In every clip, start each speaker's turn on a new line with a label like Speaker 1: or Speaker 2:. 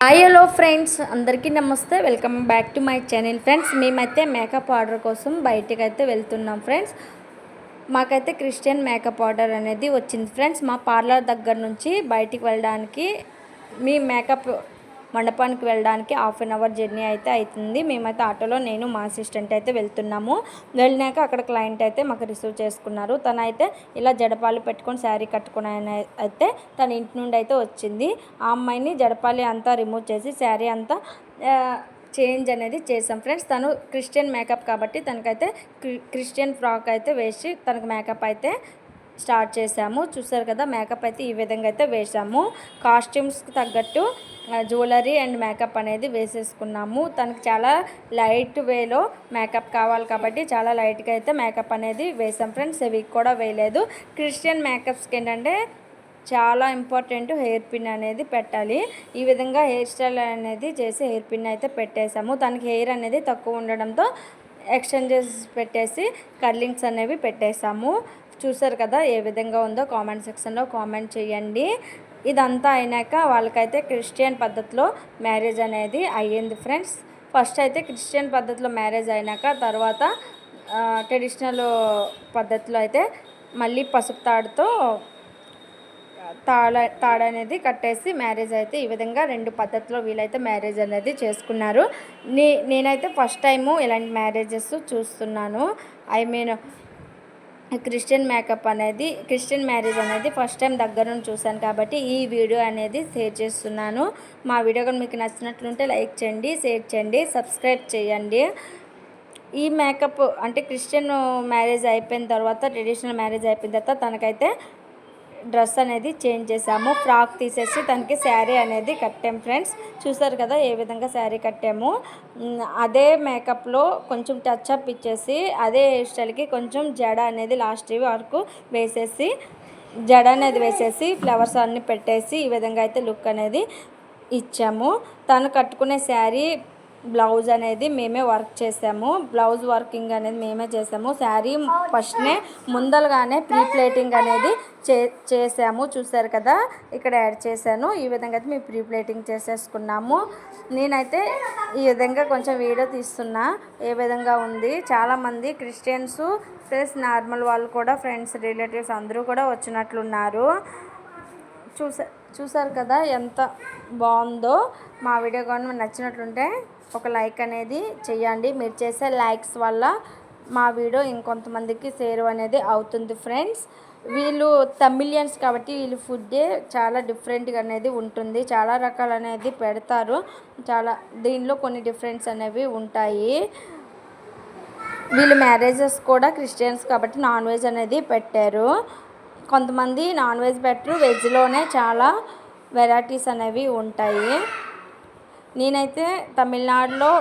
Speaker 1: Hi hello friends అందరికీ నమస్తే. Welcome back to my channel friends మేమైతే మేకప్ ఆర్డర్ కోసం బయటకు అయితే వెళ్తున్నాం ఫ్రెండ్స్ మాకైతే క్రిస్టియన్ మేకప్ ఆర్డర్ అనేది వచ్చింది ఫ్రెండ్స్ మా పార్లర్ దగ్గర నుంచి బయటికి వెళ్ళడానికి మీ మేకప్ మండపానికి వెళ్ళడానికి హాఫ్ అన్ అవర్ జర్నీ అయితే అవుతుంది. మేమైతే ఆటోలో నేను మా అసిస్టెంట్ అయితే వెళ్తున్నాము. వెళ్ళినాక అక్కడ క్లయింట్ అయితే మాకు రిసీవ్ చేసుకున్నారు. తను అయితే ఇలా జడపాలు పెట్టుకొని శారీ కట్టుకుని అయితే తన ఇంటి నుండి అయితే వచ్చింది. ఆ అమ్మాయిని జడపాలి అంతా రిమూవ్ చేసి శారీ అంతా చేంజ్ అనేది చేసాం ఫ్రెండ్స్ తను క్రిస్టియన్ మేకప్ కాబట్టి తనకైతే క్రిస్టియన్ ఫ్రాక్ అయితే వేసి తనకు మేకప్ అయితే స్టార్ట్ చేసాము చూసారు కదా మేకప్ అయితే ఈ విధంగా అయితే వేసాము కాస్ట్యూమ్స్కి తగ్గట్టు జ్యువెలరీ అండ్ మేకప్ అనేది వేసేసుకున్నాము. తనకి చాలా లైట్ వేలో మేకప్ కావాలి కాబట్టి చాలా లైట్గా అయితే మేకప్ అనేది వేసాం ఫ్రెండ్స్. ఇవి కూడా వేయలేదు. క్రిస్టియన్ మేకప్స్కి ఏంటంటే చాలా ఇంపార్టెంట్ హెయిర్ పిన్ అనేది పెట్టాలి. ఈ విధంగా హెయిర్ స్టైల్ అనేది చేసి హెయిర్ పిన్ అయితే పెట్టేసాము. తనకి హెయిర్ అనేది తక్కువ ఉండడంతో ఎక్స్చేంజెస్ పెట్టేసి కర్లింగ్స్ అనేవి పెట్టేసాము. చూసారు కదా ఏ విధంగా ఉందో కామెంట్ సెక్షన్లో కామెంట్ చేయండి. ఇదంతా అయినాక వాళ్ళకైతే క్రిస్టియన్ పద్ధతిలో మ్యారేజ్ అనేది అయ్యింది ఫ్రెండ్స్. ఫస్ట్ అయితే క్రిస్టియన్ పద్ధతిలో మ్యారేజ్ అయినాక తర్వాత ట్రెడిషనల్ పద్ధతిలో అయితే మళ్ళీ పసుపు తాడుతో తాళ తాడు అనేది కట్టేసి మ్యారేజ్ అయితే ఈ విధంగా రెండు పద్ధతిలో వీలైతే మ్యారేజ్ అనేది చేసుకున్నారు. నే నేనైతే ఫస్ట్ టైము ఇలాంటి మ్యారేజెస్ చూస్తున్నాను. ఐ మీన్ క్రిస్టియన్ మేకప్ అనేది క్రిస్టియన్ మ్యారేజ్ అనేది ఫస్ట్ టైం దగ్గర నుంచి చూశాను కాబట్టి ఈ వీడియో అనేది షేర్ చేస్తున్నాను. మా వీడియో కానీ మీకు నచ్చినట్లుంటే లైక్ చేయండి షేర్ చేయండి సబ్స్క్రైబ్ చేయండి. ఈ మేకప్ అంటే క్రిస్టియన్ మ్యారేజ్ అయిపోయిన తర్వాత ట్రెడిషనల్ మ్యారేజ్ అయిపోయిన తర్వాత తనకైతే డ్రెస్ అనేది చేంజ్ చేసాము. ఫ్రాక్ తీసేసి తనకి శారీ అనేది కట్టాం ఫ్రెండ్స్. చూసారు కదా ఏ విధంగా శారీ కట్టాము. అదే మేకప్లో కొంచెం టచ్ అప్ ఇచ్చేసి అదే హెయిర్ స్టైల్కి కొంచెం జడ అనేది లాస్ట్ వరకు వేసేసి జడ అనేది వేసేసి ఫ్లవర్స్ అన్నీ పెట్టేసి ఈ విధంగా అయితే లుక్ అనేది ఇచ్చాము. తను కట్టుకునే శారీ బ్లౌజ్ అనేది మేమే వర్క్ చేసాము. బ్లౌజ్ వర్కింగ్ అనేది మేమే చేసాము. శారీ ఫస్ట్నే ముందలుగానే ప్రీ ప్లేటింగ్ అనేది చే చేసాము. చూసారు కదా ఇక్కడ యాడ్ చేశాను. ఈ విధంగా అయితే మేము ప్రీ ప్లేటింగ్ చేసేసుకున్నాము. నేనైతే ఈ విధంగా కొంచెం వీడియో తీస్తున్నా. ఏ విధంగా ఉంది? చాలామంది క్రిస్టియన్స్ ప్లస్ నార్మల్ వాళ్ళు కూడా ఫ్రెండ్స్ రిలేటివ్స్ అందరూ కూడా వచ్చినట్లున్నారు. చూసా చూసారు కదా ఎంత బాగుందో? మా వీడియో కానీ నచ్చినట్లుంటే ఒక లైక్ అనేది చేయండి మీరు చేసే లైక్స్ వల్ల మా వీడియో ఇంకొంతమందికి సేవ్ అనేది అవుతుంది ఫ్రెండ్స్. వీళ్ళు తమిళియన్స్ కాబట్టి వీళ్ళు ఫుడ్డే చాలా డిఫరెంట్గా అనేది ఉంటుంది. చాలా రకాలు అనేది పెడతారు. చాలా దీనిలో కొన్ని డిఫరెన్స్ అనేవి ఉంటాయి. వీళ్ళు మ్యారేజెస్ కూడా క్రిస్టియన్స్ కాబట్టి నాన్ వెజ్ అనేది పెట్టారు. కొంతమంది నాన్ వెజ్ పెట్టరు వెజ్లోనే చాలా వెరైటీస్ అనేవి ఉంటాయి. నేనైతే తమిళనాడులో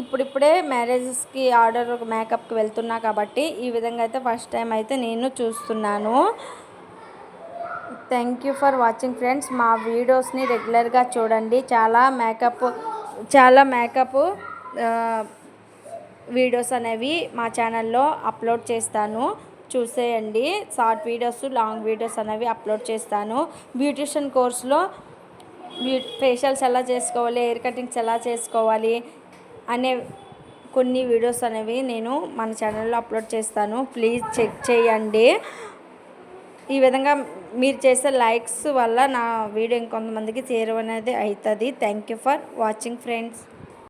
Speaker 1: ఇప్పుడిప్పుడే మ్యారేజెస్కి ఆర్డర్ మేకప్కి వెళ్తున్నా కాబట్టి ఈ విధంగా అయితే ఫస్ట్ టైం అయితే నేను చూస్తున్నాను. Thank you for watching friends. మా వీడియోస్ని రెగ్యులర్గా చూడండి. చాలా మేకప్ చాలా మేకప్ వీడియోస్ అనేవి మా ఛానల్లో అప్లోడ్ చేస్తాను. చూసేయండి. షార్ట్ వీడియోస్ లాంగ్ వీడియోస్ అనేవి అప్లోడ్ చేస్తాను. బ్యూటిషియన్ కోర్స్లో ఫేషియల్స్ ఎలా చేసుకోవాలి హెయిర్ కటింగ్స్ ఎలా చేసుకోవాలి అనే కొన్ని వీడియోస్ అనేవి నేను మన ఛానల్లో అప్లోడ్ చేస్తాను. ప్లీజ్ చెక్ చేయండి. ఈ విధంగా మీరు చేసే లైక్స్ వల్ల నా వీడియో ఇంకొంతమందికి చేరవనేది అవుతుంది. Thank you for watching friends